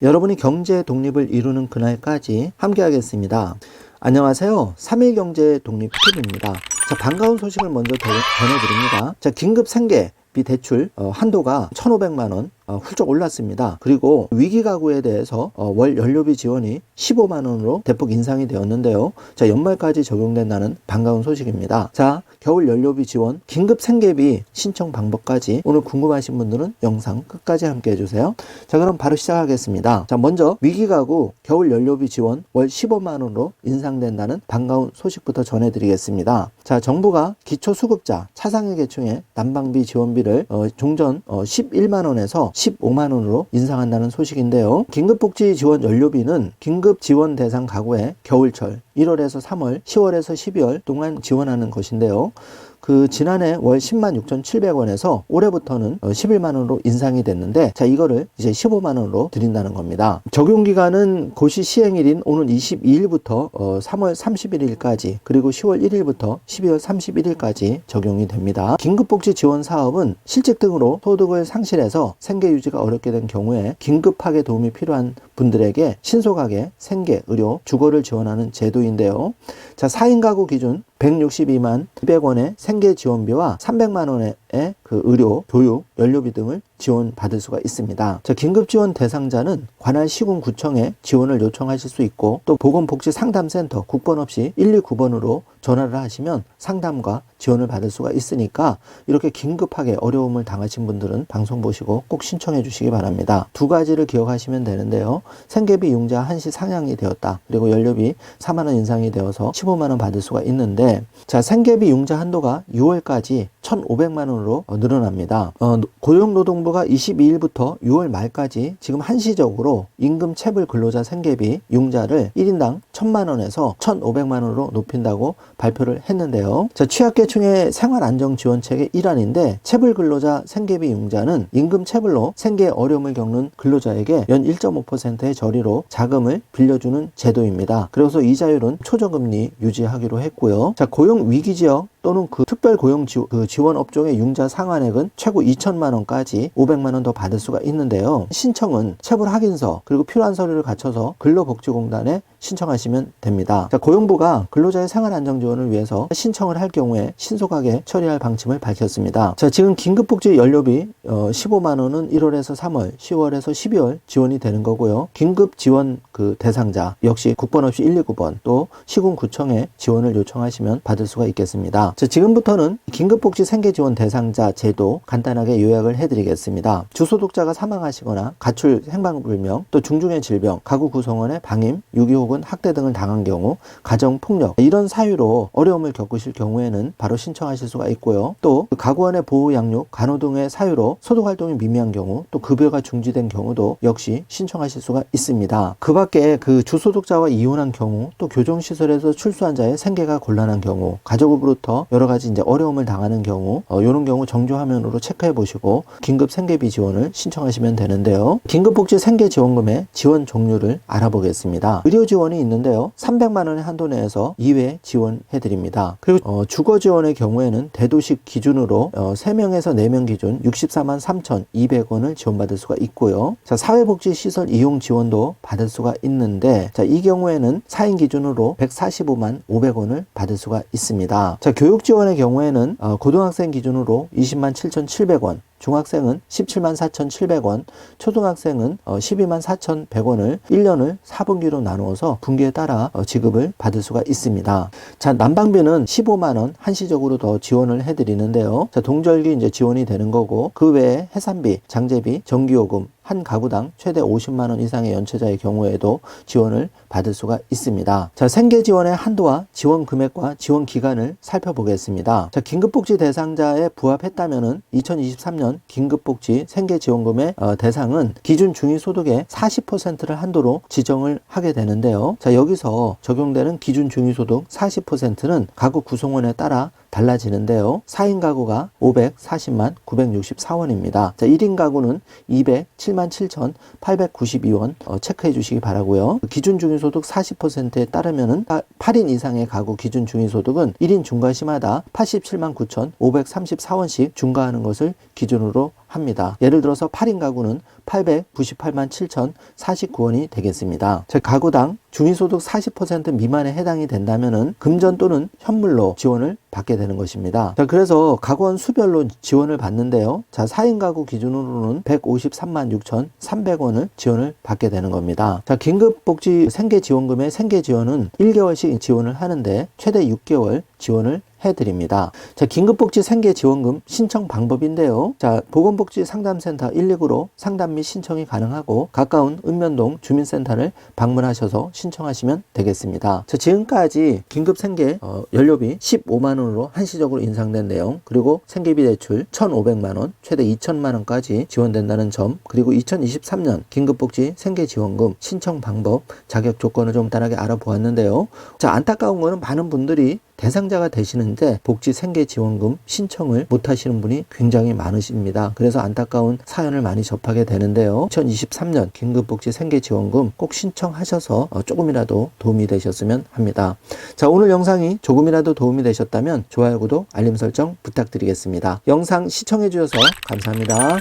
여러분이 경제 독립을 이루는 그날까지 함께하겠습니다. 안녕하세요. 3일 경제 독립 TV입니다. 자, 반가운 소식을 먼저 더- 전해드립니다. 자, 긴급 생계 비 대출 어, 한도가 1,500만 원 어, 훌쩍 올랐습니다. 그리고 위기 가구에 대해서 어, 월 연료비 지원이 15만 원으로 대폭 인상이 되었는데요. 자, 연말까지 적용된다는 반가운 소식입니다. 자, 겨울 연료비 지원, 긴급 생계비 신청 방법까지 오늘 궁금하신 분들은 영상 끝까지 함께 해주세요. 자, 그럼 바로 시작하겠습니다. 자, 먼저 위기 가구 겨울 연료비 지원 월 15만 원으로 인상된다는 반가운 소식부터 전해드리겠습니다. 자, 정부가 기초수급자 차상위 계층의 난방비 지원비를 어, 종전 어, 11만 원에서 15만 원으로 인상한다는 소식인데요. 긴급복지 지원 연료비는 긴급 지원 대상 가구에 겨울철 1월에서 3월, 10월에서 12월 동안 지원하는 것인데요. 그 지난해 월 10만 6,700원에서 올해부터는 어, 11만 원으로 인상이 됐는데 자 이거를 이제 15만 원으로 드린다는 겁니다. 적용 기간은 고시 시행일인 오는 22일부터 어, 3월 31일까지 그리고 10월 1일부터 12월 31일까지 적용이 됩니다. 긴급복지 지원 사업은 실직 등으로 소득을 상실해서 생계 유지가 어렵게 된 경우에 긴급하게 도움이 필요한 분들에게 신속하게 생계, 의료, 주거를 지원하는 제도인데요. 자, 4인 가구 기준 162만 200원의 생계 지원비와 300만 원의 그 의료, 교육, 연료비 등을 지원 받을 수가 있습니다. 자, 긴급 지원 대상자는 관할 시군 구청에 지원을 요청하실 수 있고 또 보건복지 상담센터 국번 없이 129번으로 전화를 하시면 상담과 지원을 받을 수가 있으니까 이렇게 긴급하게 어려움을 당하신 분들은 방송 보시고 꼭 신청해 주시기 바랍니다. 두 가지를 기억하시면 되는데요. 생계비 융자 한시 상향이 되었다. 그리고 연료비 4만 원 인상이 되어서 15만 원 받을 수가 있는데 자, 생계비 융자 한도가 6월까지 1,500만 원으로 어, 늘어납니다. 어, 고용노동부가 22일부터 6월 말까지 지금 한시적으로 임금 체불 근로자 생계비 융자를 1인당 1,000만 원에서 1,500만 원으로 높인다고 발표를 했는데요. 자, 취약계층의 생활 안정 지원책의 일환인데 체불 근로자 생계비 융자는 임금 체불로 생계에 어려움을 겪는 근로자에게 연 1.5%의 저리로 자금을 빌려주는 제도입니다. 그래서 이자율은 초저금리 유지하기로 했고요. 자, 고용 위기 지역 또는 그 특별 고용 지, 그 지원 업종의 융자 상환액은 최고 2천만 원까지 500만 원 더 받을 수가 있는데요. 신청은 체불 확인서 그리고 필요한 서류를 갖춰서 근로복지공단에 신청하시면 됩니다. 자, 고용부가 근로자의 생활 안정 지원을 위해서 신청을 할 경우에 신속하게 처리할 방침을 밝혔습니다. 자, 지금 긴급복지 연료비 어, 15만 원은 1월에서 3월, 10월에서 12월 지원이 되는 거고요. 긴급 지원 그 대상자 역시 국번 없이 129번 또 시군구청에 지원을 요청하시면 받을 수가 있겠습니다. 자, 지금부터는 긴급복지 생계지원 대상자 제도 간단하게 요약을 해드리겠습니다. 주소득자가 사망하시거나 가출 행방불명 또 중증의 질병, 가구 구성원의 방임, 유기 혹은 학대 등을 당한 경우, 가정폭력 이런 사유로 어려움을 겪으실 경우에는 바로 신청하실 수가 있고요. 또그 가구원의 보호 양육, 간호 등의 사유로 소득 활동이 미미한 경우, 또 급여가 중지된 경우도 역시 신청하실 수가 있습니다. 그 밖에 그 주소득자와 이혼한 경우, 또 교정시설에서 출소한 자의 생계가 곤란한 경우, 가족으로부터 여러 가지 이제 어려움을 당하는 경우, 어, 이런 경우 정조 화면으로 체크해 보시고 긴급 생계비 지원을 신청하시면 되는데요. 긴급복지 생계 지원금의 지원 종류를 알아보겠습니다. 의료 지원이 있는데요. 300만 원의 한도 내에서 2회 지원해 드립니다. 그리고 어, 주거 지원의 경우에는 대도시 기준으로 어, 3명에서 4명 기준 64만 3,200원을 지원받을 수가 있고요. 자, 사회복지 시설 이용 지원도 받을 수가 있는데 자, 이 경우에는 4인 기준으로 145만 500원을 받을 수가 있습니다. 자, 교육 지원의 경우에는 어, 고등학생 기준으로 20만 7,700원, 중학생은 17만 4,700원, 초등학생은 어, 12만 4,100원을 1년을 4분기로 나누어서 분기에 따라 어, 지급을 받을 수가 있습니다. 자, 난방비는 15만 원 한시적으로 더 지원을 해드리는데요. 자, 동절기 이제 지원이 되는 거고 그 외에 해산비, 장제비, 전기요금 한 가구당 최대 50만 원 이상의 연체자의 경우에도 지원을 받을 수가 있습니다. 자, 생계 지원의 한도와 지원 금액과 지원 기간을 살펴보겠습니다. 자, 긴급복지 대상자에 부합했다면은 2023년 긴급복지 생계 지원금의 어, 대상은 기준 중위 소득의 40%를 한도로 지정을 하게 되는데요. 자, 여기서 적용되는 기준 중위 소득 40%는 가구 구성원에 따라 달라지는데요. 4인 가구가 540만 964원입니다. 자, 1인 가구는 207만 7,892원 어, 체크해 주시기 바라고요. 기준 중위소득 40%에 따르면은 8인 이상의 가구 기준 중위소득은 1인 중과 시마다 87만 9,534원씩 중과하는 것을 기준으로 합니다. 예를 들어서 8인 가구는 898만 7,049원이 되겠습니다. 자, 가구당 중위소득 40% 미만에 해당이 된다면은 금전 또는 현물로 지원을 받게 되는 것입니다. 자, 그래서 가구원 수별로 지원을 받는데요. 자, 4인 가구 기준으로는 153만 6,300원을 지원을 받게 되는 겁니다. 자, 긴급복지 생계지원금의 생계지원은 1개월씩 지원을 하는데 최대 6개월 지원을 해드립니다. 자, 긴급복지 생계지원금 신청 방법인데요. 자, 보건복지 상담센터 119로 상담 및 신청이 가능하고 가까운 읍면동 주민센터를 방문하셔서 신청하시면 되겠습니다. 자, 지금까지 긴급생계 어, 연료비 15만 원으로 한시적으로 인상된 내용, 그리고 생계비 대출 1,500만 원, 최대 2천만 원까지 지원된다는 점, 그리고 2023년 긴급복지 생계지원금 신청 방법, 자격 조건을 좀 간단하게 알아보았는데요. 자, 안타까운 거는 많은 분들이 대상자가 되시는데 복지 생계 지원금 신청을 못 하시는 분이 굉장히 많으십니다. 그래서 안타까운 사연을 많이 접하게 되는데요. 2023년 긴급복지 생계 지원금 꼭 신청하셔서 어, 조금이라도 도움이 되셨으면 합니다. 자, 오늘 영상이 조금이라도 도움이 되셨다면 좋아요, 구독, 알림 설정 부탁드리겠습니다. 영상 시청해 주셔서 감사합니다.